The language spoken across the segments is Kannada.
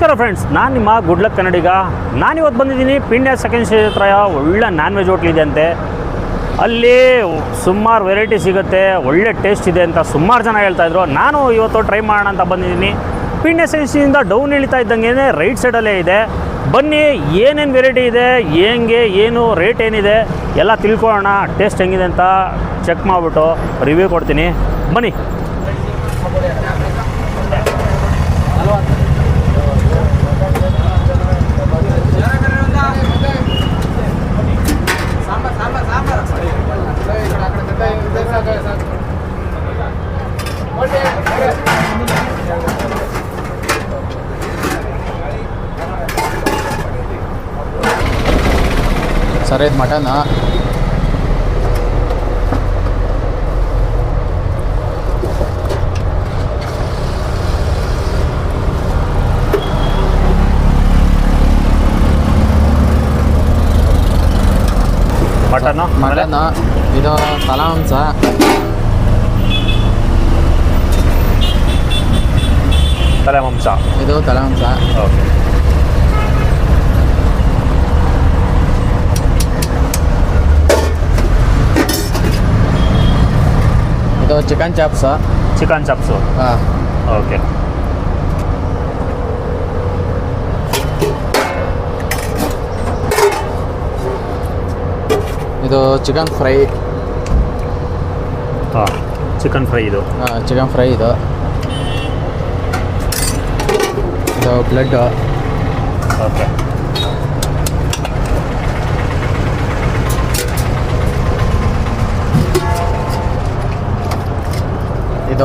ನಮಸ್ಕಾರ ಫ್ರೆಂಡ್ಸ್ ನಾನು ನಿಮ್ಮ ಗುಡ್ ಲಕ್ ಕನ್ನಡಿಗ ನಾನಿವತ್ತು ಬಂದಿದ್ದೀನಿ ಪಿಂಡ್ಯ ಸೆಕೆಂಡ್ ಸ್ಟೇಜ್ ಹತ್ರ ಒಳ್ಳೆ ನಾನ್ ವೆಜ್ ಇದೆ ಅಂತೆ. ಅಲ್ಲಿ ಸುಮಾರು ವೆರೈಟಿ ಸಿಗುತ್ತೆ, ಒಳ್ಳೆ ಟೇಸ್ಟ್ ಇದೆ ಅಂತ ಸುಮಾರು ಜನ ಹೇಳ್ತಾ ಇದ್ರು. ನಾನು ಇವತ್ತು ಟ್ರೈ ಮಾಡೋಣ ಅಂತ ಬಂದಿದ್ದೀನಿ. ಪಿಂಡ್ಯ ಸೆಕೆಂಡ್ ಡೌನ್ ಇಳಿತಾ ಇದ್ದಂಗೆ ರೈಟ್ ಸೈಡಲ್ಲೇ ಇದೆ. ಬನ್ನಿ, ಏನೇನು ವೆರೈಟಿ ಇದೆ, ಹೆಂಗೆ, ಏನು ರೇಟ್ ಏನಿದೆ, ಎಲ್ಲ ತಿಳ್ಕೊಳ್ಳೋಣ. ಟೇಸ್ಟ್ ಹೆಂಗಿದೆ ಅಂತ ಚೆಕ್ ಮಾಡಿಬಿಟ್ಟು ರಿವ್ಯೂ ಕೊಡ್ತೀನಿ. ಬನ್ನಿ. ಸರ್ ಇದು ಮಟನ್? Mutton mutton? ಇದು ತಲಾಂಸ ತಲೆ ಮಾಂಸ ಇದು ತಲಾಂಸ okay. Chicken chops chicken chops. ಹಾಂ. ಓಕೆ. ಇದು ಚಿಕನ್ ಫ್ರೈ. ಹಾಂ ಚಿಕನ್ ಫ್ರೈ ಇದು. ಚಿಕನ್ ಫ್ರೈ ಇದು. ಇದು ಬ್ಲಡ್ ಓಕೆ.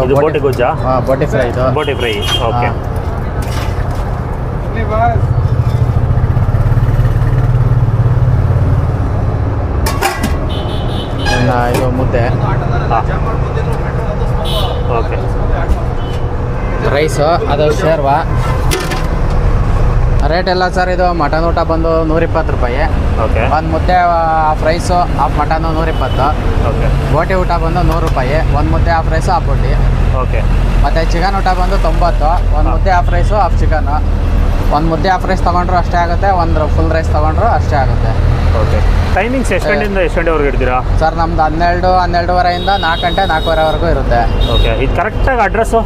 ಇದು ಬೋಟಿ ಗುಜ್ಜಾ? ಹಾಂ ಬೋಟಿ ಫ್ರೈ ಇದು. ಬೋಟಿ ಫ್ರೈ ಓಕೆ. ಇನ್ನು ಇದು ಮುದ್ದೆ. ಓಕೆ ರೈಸು ಅದು ಶೇರ್ವಾ. ರೇಟ್ ಎಲ್ಲ ಸರ್ ಇದು ಮಟನ್ ಊಟ ಬಂದು ನೂರಿಪ್ಪತ್ತು ರೂಪಾಯಿ. ಓಕೆ ಒಂದು ಮುದ್ದೆ ಹಾಫ್ ರೈಸು ಹಾಫ್ ಮಟನು ನೂರಿಪ್ಪತ್ತು. ಓಕೆ ಬೋಟಿ ಊಟ ಬಂದು ನೂರು ರೂಪಾಯಿ ಒಂದು ಮುದ್ದೆ ಹಾಫ್ ರೈಸು ಹಾಫ್ ಬೋಟಿ. ಓಕೆ ಮತ್ತು ಚಿಕನ್ ಊಟ ಬಂದು ತೊಂಬತ್ತು. ಒಂದು ಮುದ್ದೆ ಹಾಫ್ ರೈಸು ಹಾಫ್ ಚಿಕನ್ನು ಒಂದು ಮುದ್ದೆ ಹಾಫ್ ರೈಸ್ ತೊಗೊಂಡ್ರು ಅಷ್ಟೇ ಆಗುತ್ತೆ ಒಂದು ಫುಲ್ ರೈಸ್ ತೊಗೊಂಡ್ರು ಅಷ್ಟೇ ಆಗುತ್ತೆ. ಓಕೆ ಟೈಮಿಂಗ್ಸ್ ಎಷ್ಟು ಗಂಟೆಯಿಂದ ಎಷ್ಟು ಗಂಟೆವರೆಗೂ ಇರ್ತೀರಾ ಸರ್ ನಮ್ದು ಹನ್ನೆರಡು ಹನ್ನೆರಡುವರೆಯಿಂದ ನಾಲ್ಕು ಗಂಟೆ ನಾಲ್ಕೂವರೆವರೆಗೂ ಇರುತ್ತೆ. ಓಕೆ ಇದು ಕರೆಕ್ಟಾಗಿ ಅಡ್ರೆಸ್ಸು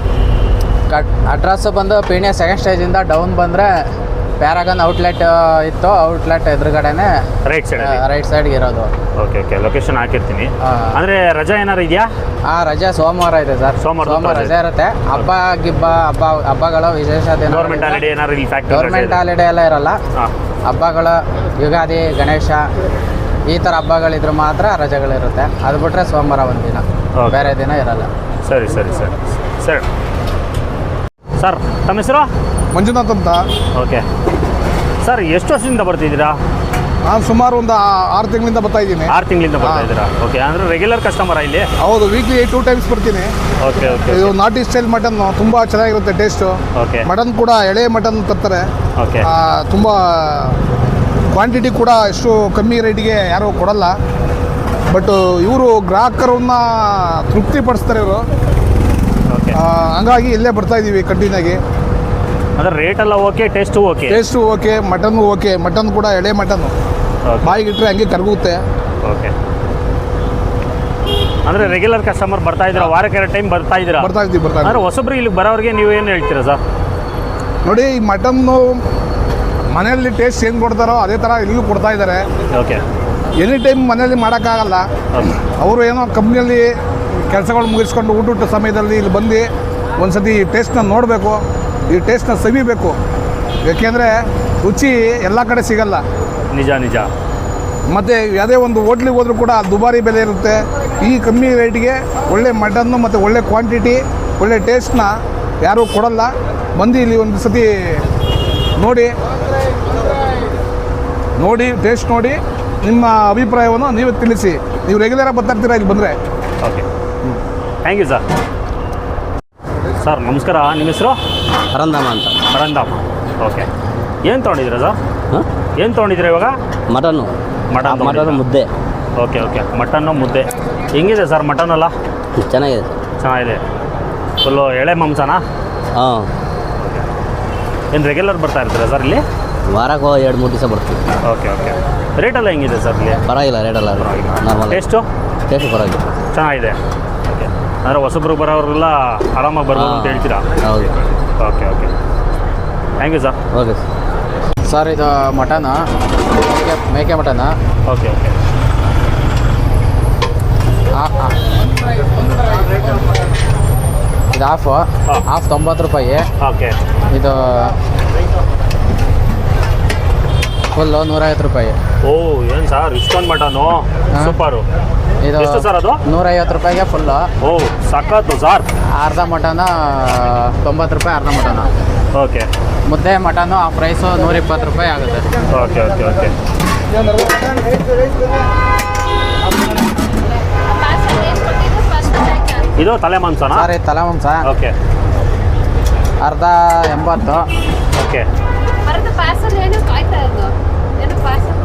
ಕಟ್ ಅಡ್ರೆಸ್ಸು ಬಂದು ಪೀಣ್ಯ ಸೆಕೆಂಡ್ ಸ್ಟೇಜಿಂದ ಡೌನ್ ಬಂದರೆ ಪ್ಯಾರಾಗನ್ ಔಟ್ಲೆಟ್ ಇತ್ತು ಔಟ್ಲೆಟ್ ಎದುರುಗಡೆನೆ ರೈಟ್ ಸೈಡ್ ರೈಟ್ ಸೈಡ್ಗೆ ಇರೋದು. ಓಕೆ ಓಕೆ ಲೊಕೇಶನ್ ಹಾಕಿರ್ತೀನಿ. ಅಂದ್ರೆ ರಜಾ ಏನಾರು ಇದೆಯಾ? ಆ ರಜಾ ಸೋಮವಾರ ಇದೆ ಸರ್. ಸೋಮವಾರ ಸೋಮವಾರ ರಜೆ. ಇರುತ್ತೆ. ಹಬ್ಬ ಗಿಬ್ಬ ಹಬ್ಬ ಹಬ್ಬಗಳು ವಿಶೇಷ ದಿನ ಗೌರ್ಮೆಂಟ್ ಹಾಲಿಡೇ ಏನಾರು ಇಲ್ಲಿ ಫ್ಯಾಕ್ಟ್ರಿ ಗೌರ್ಮೆಂಟ್ ಹಾಲಿಡೇ ಎಲ್ಲ ಇರಲ್ಲ. ಹಾಂ. ಹಬ್ಬಗಳು ಯುಗಾದಿ ಗಣೇಶ ಈ ಥರ ಹಬ್ಬಗಳಿದ್ರೆ ಮಾತ್ರ ರಜೆಗಳಿರುತ್ತೆ. ಅದು ಬಿಟ್ರೆ ಸೋಮವಾರ ಒಂದಿನ ದಿನ. ಬೇರೆ ದಿನ ಇರಲ್ಲ. ಸರಿ ಸರಿ ಸರಿ. ಸರ್. ಸರ್ ತಮ್ಮ ಹೆಸರು? ಮಂಜುನಾಥ್ ಅಂತ. ಓಕೆ ಸರ್ ಎಷ್ಟು ವರ್ಷದಿಂದ ಬರ್ತಿದ್ದೀರಾ ನಾನು ಸುಮಾರು ಒಂದು ಆರು ತಿಂಗಳಿಂದ ಬರ್ತಾ ಇದ್ದೀನಿ. ಆರು ತಿಂಗಳಿಂದ ಬರ್ತಾ. ಇದ್ದೀರಾ? ಓಕೆ ಅಂದರೆ ರೆಗ್ಯುಲರ್ ಕಸ್ಟಮರಾ ಇಲ್ಲಿ? ಹೌದು ವೀಕ್ಲಿ ಟೂ ಟೈಮ್ಸ್ ಬರ್ತೀನಿ. ಓಕೆ ಓಕೆ ಇದು ನಾಟಿ ಸ್ಟೈಲ್ ಮಟನ್ ತುಂಬ ಚೆನ್ನಾಗಿರುತ್ತೆ ಟೇಸ್ಟು ಓಕೆ ಮಟನ್ ಕೂಡ ಎಳೆ ಮಟನ್ ತರ್ತಾರೆ. ಓಕೆ ತುಂಬ ಕ್ವಾಂಟಿಟಿ ಕೂಡ ಎಷ್ಟು ಕಮ್ಮಿ ರೇಟಿಗೆ ಯಾರೂ ಕೊಡಲ್ಲ. ಬಟ್ ಇವರು ಗ್ರಾಹಕರನ್ನ ತೃಪ್ತಿಪಡಿಸ್ತಾರೆ ಇವರು. ಹಂಗಾಗಿ ಇಲ್ಲೇ ಬರ್ತಾ ಇದ್ದೀವಿ ಕಂಟಿನ್ಯೂ ಆಗಿ ಅಂದರೆ ರೇಟ್ ಎಲ್ಲ okay taste okay taste okay mutton okay mutton ಕೂಡ ಎಳೆ ಮಟನ್ ಬಾಯಿಗೆ ಬಾಯಿಗಿಟ್ರೆ ಹಂಗೆ ಕರಗುತ್ತೆ. ಓಕೆ ಅಂದರೆ ರೆಗ್ಯುಲರ್ ಕಸ್ಟಮರ್ ಬರ್ತಾ ಇದ್ದೀರಾ? ವಾರಕ್ಕೆ ಎರಡು ಟೈಮ್ ಬರ್ತಾ ಇದ್ದೀರಾ? ಬರ್ತಾ ಇದ್ದೀವಿ ಬರ್ತಾ ಅಂದರೆ ಹೊಸಬ್ರು ಇಲ್ಲಿ ಬರೋರಿಗೆ ನೀವು ಏನು ಹೇಳ್ತೀರಾ ಸರ್? ನೋಡಿ ಈ ಮಟನ್ನು ಮನೆಯಲ್ಲಿ ಟೇಸ್ಟ್ ಏನು ಕೊಡ್ತಾರೋ ಅದೇ ಥರ ಇಲ್ಲೂ ಕೊಡ್ತಾ ಇದ್ದಾರೆ ಓಕೆ ಎನಿ ಟೈಮ್ ಮನೆಯಲ್ಲಿ ಮಾಡೋಕ್ಕಾಗಲ್ಲ. ಅವರು ಏನೋ ಕಂಪ್ನಿಯಲ್ಲಿ ಕೆಲಸಗಳು ಮುಗಿಸ್ಕೊಂಡು ಊಟ ಊಟ ಸಮಯದಲ್ಲಿ ಇಲ್ಲಿ ಬಂದು ಒಂದು ಸತಿ ಟೇಸ್ಟ್ನ ನೋಡಬೇಕು. ಈ ಟೇಸ್ಟ್ನ ಸವಿಬೇಕು. ಯಾಕೆಂದರೆ ರುಚಿ ಎಲ್ಲ ಕಡೆ ಸಿಗಲ್ಲ. ನಿಜ ನಿಜ. ಮತ್ತು ಯಾವುದೇ ಒಂದು ಹೋಟ್ಲಿಗೆ ಹೋದರೂ ಕೂಡ ದುಬಾರಿ ಬೆಲೆ ಇರುತ್ತೆ. ಈ ಕಮ್ಮಿ ರೇಟಿಗೆ ಒಳ್ಳೆ ಮಟನ್ನು ಮತ್ತು ಒಳ್ಳೆ ಕ್ವಾಂಟಿಟಿ ಒಳ್ಳೆ ಟೇಸ್ಟ್ನ ಯಾರೂ ಕೊಡಲ್ಲ. ಬಂದು ಇಲ್ಲಿ ಒಂದು ಸತಿ ನೋಡಿ. ನೋಡಿ ಟೇಸ್ಟ್ ನೋಡಿ. ನಿಮ್ಮ ಅಭಿಪ್ರಾಯವನ್ನು ನೀವು ತಿಳಿಸಿ. ನೀವು ರೆಗ್ಯುಲರಾಗಿ ಬರ್ತಾಯಿರ್ತೀರಾ ಇಲ್ಲಿ ಬಂದರೆ? Okay thank you sir sir ನಮಸ್ಕಾರ. ನಿಮ್ಮ ಹೆಸರು? ಪರಂದಮ ಅಂತ. ಪರಂಧಾಮ ಓಕೆ. ಏನು ತೊಗೊಂಡಿದ್ದೀರಾ ಸರ್? ಹಾಂ? ಏನು ತೊಗೊಂಡಿದ್ರಿ ಇವಾಗ? ಮಟನ್ನು. Mutton mutton? ಮುದ್ದೆ. Okay okay. ಮಟನ್ನು ಮುದ್ದೆ. ಹೆಂಗಿದೆ ಸರ್ ಮಟನ್ ಅಲ್ಲ ಚೆನ್ನಾಗಿದೆ. ಚೆನ್ನಾಗಿದೆ. ಫುಲ್ಲು ಎಳೆ ಮಾಂಸನಾ? ಹಾಂ. ಏನು ರೆಗ್ಯುಲರ್ ಬರ್ತಾ ಇರ್ತೀರಾ ಸರ್ ಇಲ್ಲಿ? ವಾರಕ್ಕೆ ಎರಡು ಮೂರು ದಿವಸ ಬರ್ತೀವಿ ಓಕೆ ಓಕೆ. ರೇಟೆಲ್ಲ ಹೆಂಗಿದೆ ಸರ್ ಇಲ್ಲಿ? ಪರವಾಗಿಲ್ಲ ರೇಟೆಲ್ಲ ನಾರ್ಮಲ್ ಟೇಸ್ಟು ಟೇಸ್ಟ್ ಪರವಾಗಿಲ್ಲ. ಚೆನ್ನಾಗಿದೆ. ಓಕೆ. ಅಂದರೆ ಹೊಸಬ್ರು ಬರೋರೆಲ್ಲ ಆರಾಮಾಗಿ ಬರ್ಬೋದು ಅಂತ ಹೇಳ್ತೀರಾ? ಹೌದು. Okay okay. Thank you sir okay sir ಇದು ಮಟನ್? ಮೇಕೆ ಮೇಕೆ ಮಟನ್? ಓಕೆ ಓಕೆ ಇದು ಹಾಫು. ಹಾಫ್ ತೊಂಬತ್ತು ರೂಪಾಯಿ. ಓಕೆ ಇದು ಫುಲ್ಲು ನೂರೈವತ್ತು ರೂಪಾಯಿ. ಓ ಏನು ಸರ್ ಇಷ್ಟೊಂದು ಮಟನು. ಸೂಪರು ಇದು ಎಷ್ಟು ಸರ್ ಅದು? ನೂರೈವತ್ತು ರೂಪಾಯಿಗೆ ಫುಲ್ಲು ಓ ಸಖತ್ತು ಸಾರ್. ಅರ್ಧ ಮಟನ ತೊಂಬತ್ತು ರೂಪಾಯಿ ಅರ್ಧ ಮಟನ. ಓಕೆ. ಮುದ್ದೆ ಮಟನು ಆ ಪ್ರೈಸು ನೂರಿಪ್ಪತ್ತು ರೂಪಾಯಿ ಆಗುತ್ತೆ. Okay okay okay. ಇದು ತಲೆ ಮಾಂಸನಾ? ಸರಿ ತಲೆ ಮಾಂಸ. ಓಕೆ. ಅರ್ಧ ಎಂಬತ್ತು. ಓಕೆ. ಪಾರ್ಸಲ್ ಏನು ಕಾಯ್ತಾ ಇರೋದು? ಏನು ಪಾರ್ಸಲ್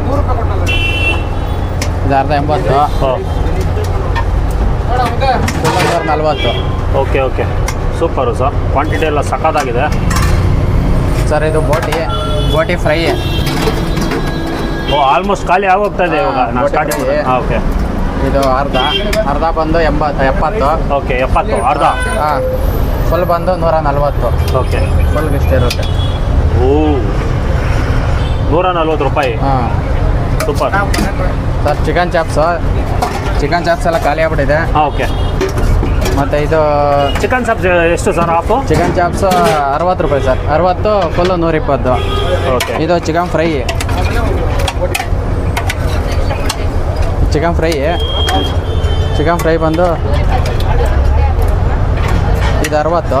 ಇದು ಅರ್ಧ ಎಂಬತ್ತು ನಲ್ವತ್ತು. Okay okay. Super sir. Quantity ಎಲ್ಲ ಸಖತ್ತಾಗಿದೆ. ಸರ್ ಇದು ಬೋಟಿ. ಬೋಟಿ ಫ್ರೈ. ಓ ಆಲ್ಮೋಸ್ಟ್ ಖಾಲಿ ಆಗೋಗ್ತಾ ಇದೆ ಇವಾಗ. ನಾವು ಬೋಟಿ ಸ್ಟಾರ್ಟಿಂಗ್ ಫ್ರೈ. ಹಾಂ ಓಕೆ. ಇದು ಅರ್ಧ. ಅರ್ಧ ಬಂದು ಎಂಬತ್ತು ಎಪ್ಪತ್ತು. ಓಕೆ ಎಪ್ಪತ್ತು ಅರ್ಧ? ಹಾಂ. ಫುಲ್ ಬಂದು ನೂರ ನಲ್ವತ್ತು ಓಕೆ. ಫುಲ್ ಇಷ್ಟ ಇರುತ್ತೆ. ಓ. ನೂರ ನಲ್ವತ್ತು ರೂಪಾಯಿ. ಹಾಂ. Super. Sir chicken chops chicken chops ಎಲ್ಲ ಖಾಲಿ ಆಗ್ಬಿಟ್ಟಿದೆ. ಹಾಂ ಓಕೆ. ಮತ್ತು ಇದು ಚಿಕನ್ ಚಾಪ್ಸ್ ಎಷ್ಟು ಸರ್ ಆಫು ಚಿಕನ್ ಚಾಪ್ಸ್ ಅರವತ್ತು ರೂಪಾಯಿ ಸರ್. ಅರವತ್ತು ಫುಲ್ಲು ನೂರಿಪ್ಪತ್ತು. ಓಕೆ. ಇದು chicken fry chicken fry chicken fry ಬಂದು ಇದು ಅರವತ್ತು.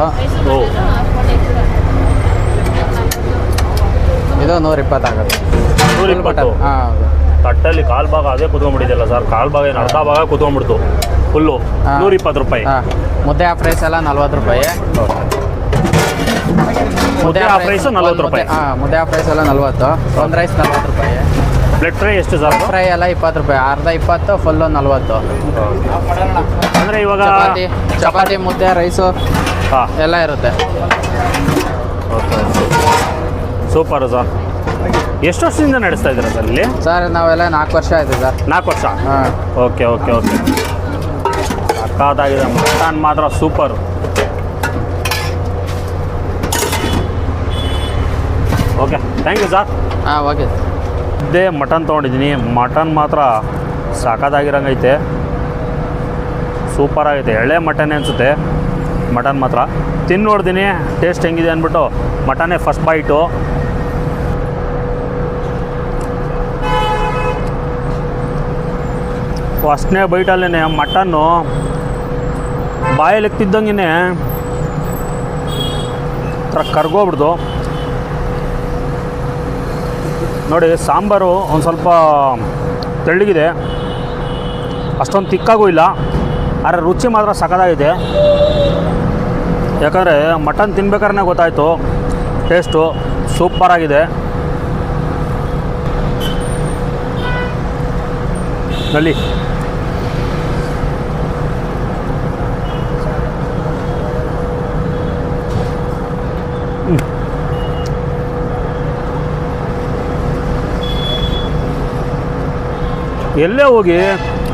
ಇದು ನೂರಿಪ್ಪತ್ತಾಗುತ್ತೆ ಹಾಂ ಹೌದು. ತಟ್ಟಲ್ಲಿ ಕಾಲ್ ಭಾಗ ಅದೇ ಕುತ್ಕೊಂಡ್ಬಿಟ್ಟಿದ್ದಲ್ಲ ಸರ್? ಕಾಲ್ ಭಾಗ ಏನು ಅರ್ಧ ಭಾಗ ಕುತ್ಕೊಂಡ್ಬಿಡ್ತು. ಫುಲ್ಲು. ನೂರ ಇಪ್ಪತ್ತು ರೂಪಾಯಿ. ಮುದ್ದೆ ಆ ಪ್ರೈಸ್ ಎಲ್ಲ ನಲ್ವತ್ತು ರೂಪಾಯಿ. ಮುದ್ದೆ ಆ ಪ್ರೈಸು ನಲ್ವತ್ತು ರೂಪಾಯಿ. ಹಾಂ ಮುದ್ದೆ ಆ ಪ್ರೈಸ್ ಎಲ್ಲ ನಲ್ವತ್ತು. ಒಂದು ರೈಸ್ ನಲ್ವತ್ತು ರೂಪಾಯಿ. ಬ್ಲೆಡ್ ಫ್ರೈ ಎಷ್ಟು ಸರ್? ಫ್ರೈ ಎಲ್ಲ ಇಪ್ಪತ್ತು ರೂಪಾಯಿ. ಅರ್ಧ ಇಪ್ಪತ್ತು ಫುಲ್ಲು ನಲ್ವತ್ತು. ಅಂದರೆ ಇವಾಗ ಚಪಾತಿ ಚಪಾತಿ ಮುದ್ದೆ ರೈಸು ಹಾಂ. ಎಲ್ಲ ಇರುತ್ತೆ. Super sir. ಎಷ್ಟು ವರ್ಷದಿಂದ ನಡೆಸ್ತಾ ಇದ್ದೀರಾ ಸರ್ ಇಲ್ಲಿ? ಸರ್ ನಾವೆಲ್ಲ ನಾಲ್ಕು ವರ್ಷ ಆಯಿತು ಸರ್. ನಾಲ್ಕು ವರ್ಷ? ಹಾಂ. Okay okay okay. ಸಖತ್ತಾಗಿದೆ ಮಟನ್ ಮಾತ್ರ super. Okay thank you sir ಹಾಂ ಓಕೆ ಇದೇ ಮಟನ್ ತೊಗೊಂಡಿದ್ದೀನಿ. ಮಟನ್ ಮಾತ್ರ ಸಾಕಾದಾಗಿರಂಗೈತೆ. ಸೂಪರ್ ಆಗೈತೆ. ಎಳೆ ಮಟನ್ ಅನಿಸುತ್ತೆ. ಮಟನ್ ಮಾತ್ರ. ತಿಂದು ನೋಡ್ತೀನಿ ಟೇಸ್ಟ್ ಹೆಂಗಿದೆ ಅಂದ್ಬಿಟ್ಟು ಮಟನೇ ಫಸ್ಟ್ ಬೈಟು ಫಸ್ಟ್ನೇ ಬೈಟಲ್ಲೇ ಮಟನ್ನು. ಬಾಯಲ್ಲಿ ಎಕ್ತಿದ್ದಂಗೆ ಥರ ಕರ್ಗೋಗ್ಬಿಡ್ದು ನೋಡಿ, ಸಾಂಬಾರು ಒಂದು ಸ್ವಲ್ಪ ತೆಳ್ಳಗಿದೆ. ಅಷ್ಟೊಂದು ತಿಕ್ಕಾಗೂ ಇಲ್ಲ. ಆದರೆ ರುಚಿ ಮಾತ್ರ ಸಖತ್ತಾಗಿದೆ. ಯಾಕಂದರೆ ಮಟನ್ ತಿನ್ಬೇಕಾದ್ರೆ ಗೊತ್ತಾಯಿತು. ಟೇಸ್ಟು ಸೂಪರಾಗಿದೆ ನಲ್ಲಿ ಎಲ್ಲೇ ಹೋಗಿ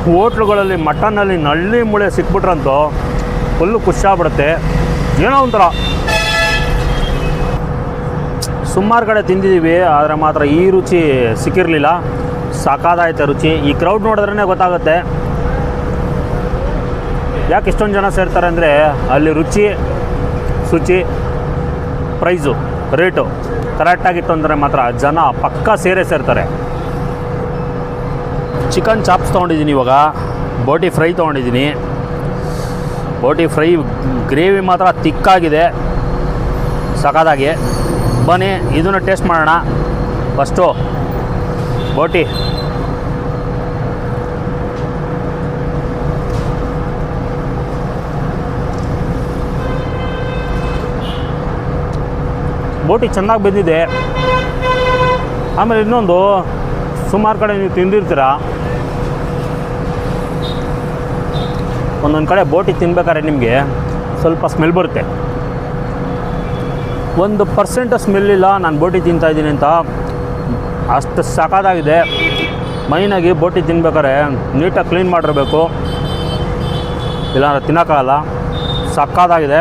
ಹೋಟ್ಲುಗಳಲ್ಲಿ ಮಟನ್ನಲ್ಲಿ ನಳ್ಳಿ ಮುಳೆ ಸಿಕ್ಬಿಟ್ರಂತೂ ಫುಲ್ಲು ಖುಷಿಯಾಗ್ಬಿಡುತ್ತೆ. ಏನೋ ಒಂಥರ. ಸುಮಾರು ಕಡೆ ತಿಂದಿದ್ದೀವಿ, ಆದರೆ ಮಾತ್ರ ಈ ರುಚಿ ಸಿಕ್ಕಿರಲಿಲ್ಲ. ಸಾಕಾದಾಯ್ತು ರುಚಿ. ಈ ಕ್ರೌಡ್ ನೋಡಿದ್ರೇ ಗೊತ್ತಾಗುತ್ತೆ. ಯಾಕೆ ಇಷ್ಟೊಂದು ಜನ ಸೇರ್ತಾರೆ ಅಂದರೆ ಅಲ್ಲಿ ರುಚಿ, ಶುಚಿ, ಪ್ರೈಸು, ರೇಟು ಕರೆಕ್ಟಾಗಿತ್ತು ಅಂದರೆ ಮಾತ್ರ ಜನ ಪಕ್ಕಾ ಸೇರೇ ಸೇರ್ತಾರೆ. ಚಿಕನ್ ಚಾಪ್ಸ್ ತೊಗೊಂಡಿದ್ದೀನಿ ಇವಾಗ. ಬೋಟಿ ಫ್ರೈ ತೊಗೊಂಡಿದ್ದೀನಿ. ಬೋಟಿ ಫ್ರೈ ಗ್ರೇವಿ ಮಾತ್ರ ತಿಕ್ಕಾಗಿದೆ. ಸಖತ್ತಾಗಿ ಬನ್ನಿ, ಇದನ್ನು ಟೇಸ್ಟ್ ಮಾಡೋಣ. ಫಸ್ಟು ಬೋಟಿ. ಬೋಟಿ ಚೆನ್ನಾಗಿ ಬೆಂದಿದೆ. ಆಮೇಲೆ ಇನ್ನೊಂದು, ಸುಮಾರು ಕಡೆ ನೀವು ತಿಂದಿರ್ತೀರ? ಒಂದೊಂದು ಕಡೆ ಬೋಟಿ ತಿನ್ಬೇಕಾದ್ರೆ ನಿಮಗೆ ಸ್ವಲ್ಪ ಸ್ಮೆಲ್ ಬರುತ್ತೆ. ಒಂದು ಪರ್ಸೆಂಟ್ ಸ್ಮೆಲ್ ಇಲ್ಲ, ನಾನು ಬೋಟಿ ತಿಂತಾ ಇದ್ದೀನಿ ಅಂತ. ಅಷ್ಟು ಸಖತ್ತಾಗಿದೆ. ಮೈನಾಗಿ ಬೋಟಿ ತಿನ್ಬೇಕಾದ್ರೆ ನೀಟಾಗಿ ಕ್ಲೀನ್ ಮಾಡಿರಬೇಕು. ಇಲ್ಲಾಂದ್ರೆ ತಿನ್ನೋಕ್ಕಾಗಲ್ಲ. ಸಕ್ಕತ್ತಾಗಿದೆ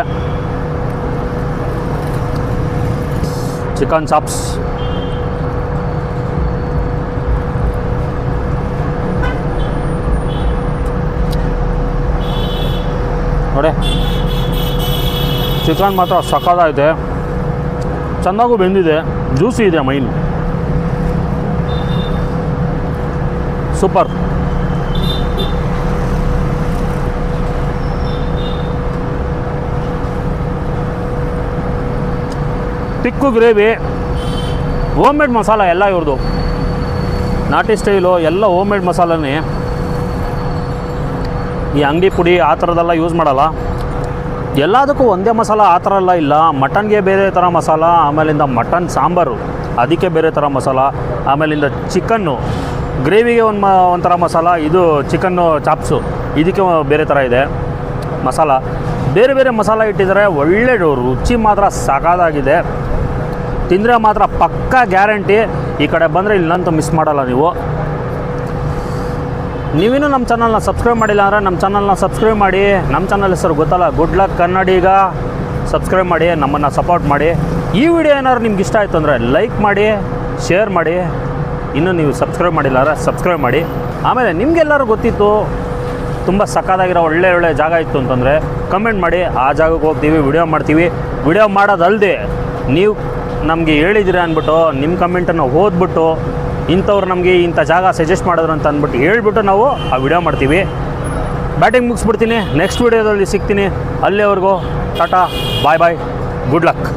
ಚಿಕನ್ ಚಾಪ್ಸ್. ನೋಡಿ. ಚಿಕನ್ ಮಾತ್ರ ಸಕ್ಕತ್ತಾಗಿದೆ ಚೆನ್ನಾಗೂ ಬೆಂದಿದೆ. ಜ್ಯೂಸಿ ಇದೆ main. Super. Thick gravy home made masala ಎಲ್ಲ ಇವ್ರದ್ದು ನಾಟಿ ಸ್ಟೈಲು ಎಲ್ಲ ಹೋಮ್ ಮೇಡ್ ಮಸಾಲನೇ. ಈ ಅಂಗಡಿ ಪುಡಿ ಆ ಥರದ್ದೆಲ್ಲ ಯೂಸ್ ಮಾಡಲ್ಲ. ಎಲ್ಲದಕ್ಕೂ ಒಂದೇ ಮಸಾಲ ಆ ಥರ ಎಲ್ಲ ಇಲ್ಲ. ಮಟನ್ಗೆ ಬೇರೆ ಥರ ಮಸಾಲ, ಆಮೇಲಿಂದ ಮಟನ್ ಸಾಂಬಾರು, ಅದಕ್ಕೆ ಬೇರೆ ಥರ ಮಸಾಲ, ಆಮೇಲಿಂದ ಚಿಕನ್ನು. ಗ್ರೇವಿಗೆ ಒಂದು ಮ ಒಂಥರ ಮಸಾಲ, ಇದು ಚಿಕನ್ನು ಚಾಪ್ಸು. ಇದಕ್ಕೆ ಬೇರೆ ಥರ ಇದೆ. ಮಸಾಲ. ಬೇರೆ ಬೇರೆ ಮಸಾಲ ಇಟ್ಟಿದ್ದಾರೆ ಒಳ್ಳೆ ರುಚಿ ಮಾತ್ರ ಸಾಕಾದಾಗಿದೆ. ತಿಂದರೆ ಮಾತ್ರ ಪಕ್ಕಾ ಗ್ಯಾರಂಟಿ. ಈ ಕಡೆ ಬಂದರೆ ಇಲ್ಲಂತೂ ಮಿಸ್ ಮಾಡಲ್ಲ ನೀವು. ನೀವಿನ್ನೂ ನಮ್ಮ ಚಾನಲ್ನ ಸಬ್ಸ್ಕ್ರೈಬ್ ಮಾಡಿಲ್ಲ ಅಂದರೆ ನಮ್ಮ ಚಾನಲ್ನ ಸಬ್ಸ್ಕ್ರೈಬ್ ಮಾಡಿ. ನಮ್ಮ ಚಾನಲ್ ಹೆಸರು ಗೊತ್ತಲ್ಲ ಗುಡ್ ಲಕ್ ಕನ್ನಡಿಗ ಸಬ್ಸ್ಕ್ರೈಬ್ ಮಾಡಿ, ನಮ್ಮನ್ನು ಸಪೋರ್ಟ್ ಮಾಡಿ. ಈ ವಿಡಿಯೋ ಏನಾದ್ರು ನಿಮ್ಗೆ ಇಷ್ಟ ಆಯಿತು ಅಂದರೆ ಲೈಕ್ ಮಾಡಿ ಶೇರ್ ಮಾಡಿ. ಇನ್ನೂ ನೀವು ಸಬ್ಸ್ಕ್ರೈಬ್ ಮಾಡಿಲ್ಲ ಅಂದರೆ ಸಬ್ಸ್ಕ್ರೈಬ್ ಮಾಡಿ. ಆಮೇಲೆ ನಿಮಗೆಲ್ಲರೂ ಗೊತ್ತಿತ್ತು, ತುಂಬ ಸಕ್ಕತ್ತಾಗಿರೋ ಒಳ್ಳೆ ಒಳ್ಳೆ ಜಾಗ ಇತ್ತು ಅಂತಂದರೆ ಕಮೆಂಟ್ ಮಾಡಿ, ಆ ಜಾಗಕ್ಕೆ ಹೋಗ್ತೀವಿ ವಿಡಿಯೋ ಮಾಡ್ತೀವಿ. ವಿಡಿಯೋ ಮಾಡೋದಲ್ಲದೆ ನೀವು ನಮಗೆ ಹೇಳಿದಿರ ಅಂದ್ಬಿಟ್ಟು, ನಿಮ್ಮ ಕಮೆಂಟನ್ನು ಓದ್ಬಿಟ್ಟು, ಇಂಥವ್ರು ನಮಗೆ ಇಂಥ ಜಾಗ ಸಜೆಸ್ಟ್ ಮಾಡಿದ್ರು ಅಂತ ಅಂದ್ಬಿಟ್ಟು ಹೇಳ್ಬಿಟ್ಟು ನಾವು ಆ ವಿಡಿಯೋ ಮಾಡ್ತೀವಿ. ಬ್ಯಾಟಿಂಗ್ ಮುಗಿಸ್ಬಿಡ್ತೀನಿ ನೆಕ್ಸ್ಟ್ ವಿಡಿಯೋದಲ್ಲಿ ಸಿಗ್ತೀನಿ. ಅಲ್ಲಿವರೆಗೂ tata bye bye good luck